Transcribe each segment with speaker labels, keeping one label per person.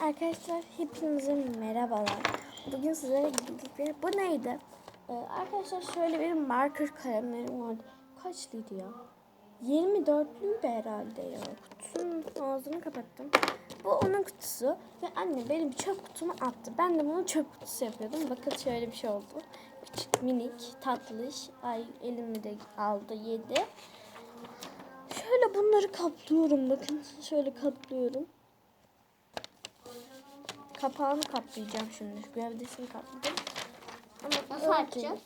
Speaker 1: Arkadaşlar hepinize merhabalar. Bugün sizlere birlikte bu neydi? Ee, arkadaşlar şöyle bir marker kalemlerim vardı. Kaçlıydı ya? 24'lüydü herhalde ya. Kutusunun ağzını kapattım. Bu onun kutusu ve anne benim çöp kutumu attı. Ben de bunu çöp kutusu yapıyordum. Bakın şöyle bir şey oldu. Küçük minik tatlış. Ay elimi de aldı yedi. Şöyle bunları kaplıyorum bakın. Şöyle kaplıyorum. Kapağını kaplayacağım şimdi. Gövdesini kapladım. Ama
Speaker 2: Nasıl açacağız?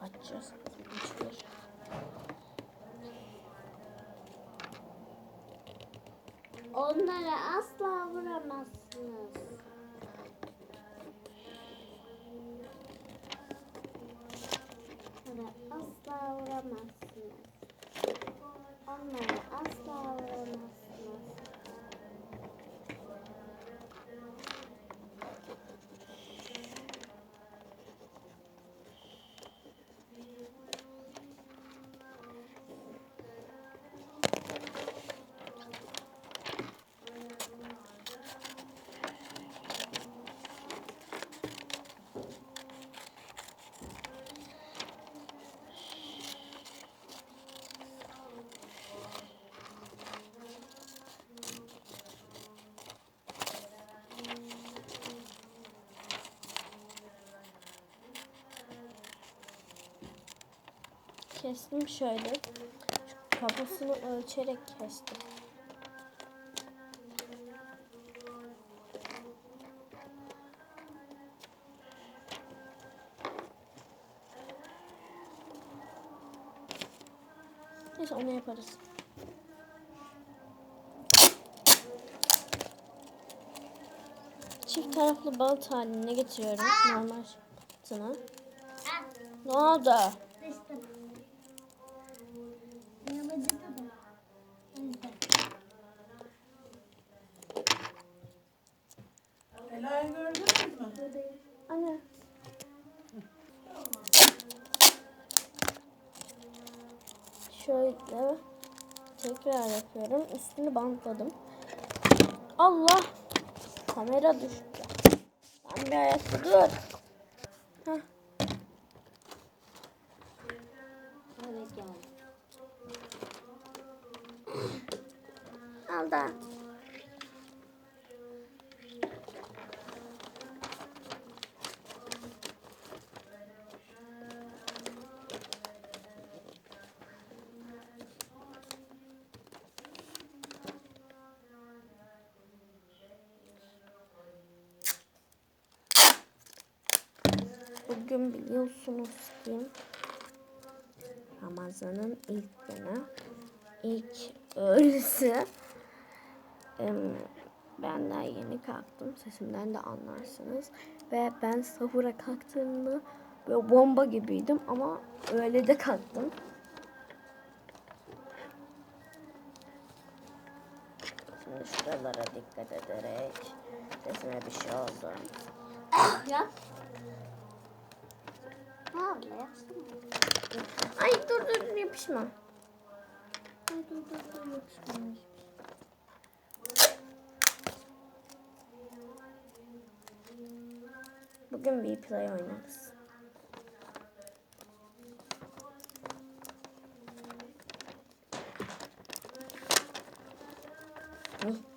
Speaker 1: Açacağız. Açılır.
Speaker 2: Onları asla vuramazsınız. Onları asla vuramazsınız. Onları
Speaker 1: Kestim şöyle. Şu kafasını ölçerek kestim. Neyse onu yaparız. Çift taraflı balık haline getiriyorum. Normal şartına. Ne oldu?
Speaker 3: Ela'yı gördünüz mü?
Speaker 1: Anne. Şöyle tekrar yapıyorum. Üstünü bantladım. Allah! Kamera düştü. Lan bir ayakta dur. Heh.
Speaker 2: Evet yani.
Speaker 1: Al Bugün biliyorsunuz ki Ramazan'ın ilk günü, ilk öğlesi. Ben daha yeni kalktım. Sesimden de anlarsınız. Ve ben sahura kalktığımda böyle bomba gibiydim ama öyle de kalktım. Şimdi şuralara dikkat ederek sesime bir şey oldu.
Speaker 2: Yap.
Speaker 1: Ay dur dur yapışma.
Speaker 2: Ay dur dur yapışma.
Speaker 1: Bugün bir play oynarız. Hı?